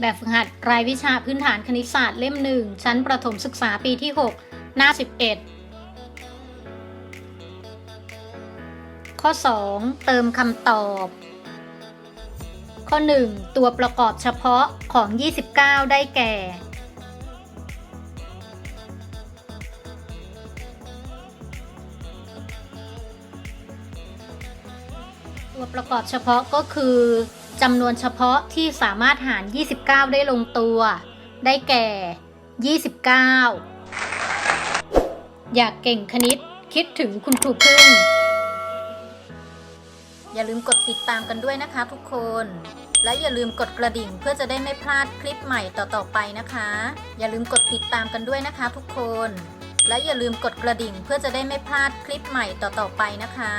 แบบฝึกหัดรายวิชาพื้นฐานคณิตศาสตร์เล่มหนึ่งชั้นประถมศึกษาปีที่ 6 หน้า 11 ข้อ 2 เติมคำตอบ ข้อ 1 ตัวประกอบเฉพาะของ 29 ได้แก่ ตัวประกอบเฉพาะก็คือ จำนวนเฉพาะที่สามารถหาร 29 ได้ลงตัว ได้แก่ 29 อยากเก่งคณิตคิดถึงคุณครูพึ่ง อย่าลืมกดติดตามกันด้วยนะคะทุกคน และอย่าลืมกดกระดิ่งเพื่อจะได้ไม่พลาดคลิปใหม่ต่อๆไปนะคะ อย่าลืมกดติดตามกันด้วยนะคะทุกคน และอย่าลืมกดกระดิ่งเพื่อจะได้ไม่พลาดคลิปใหม่ต่อๆไปนะคะ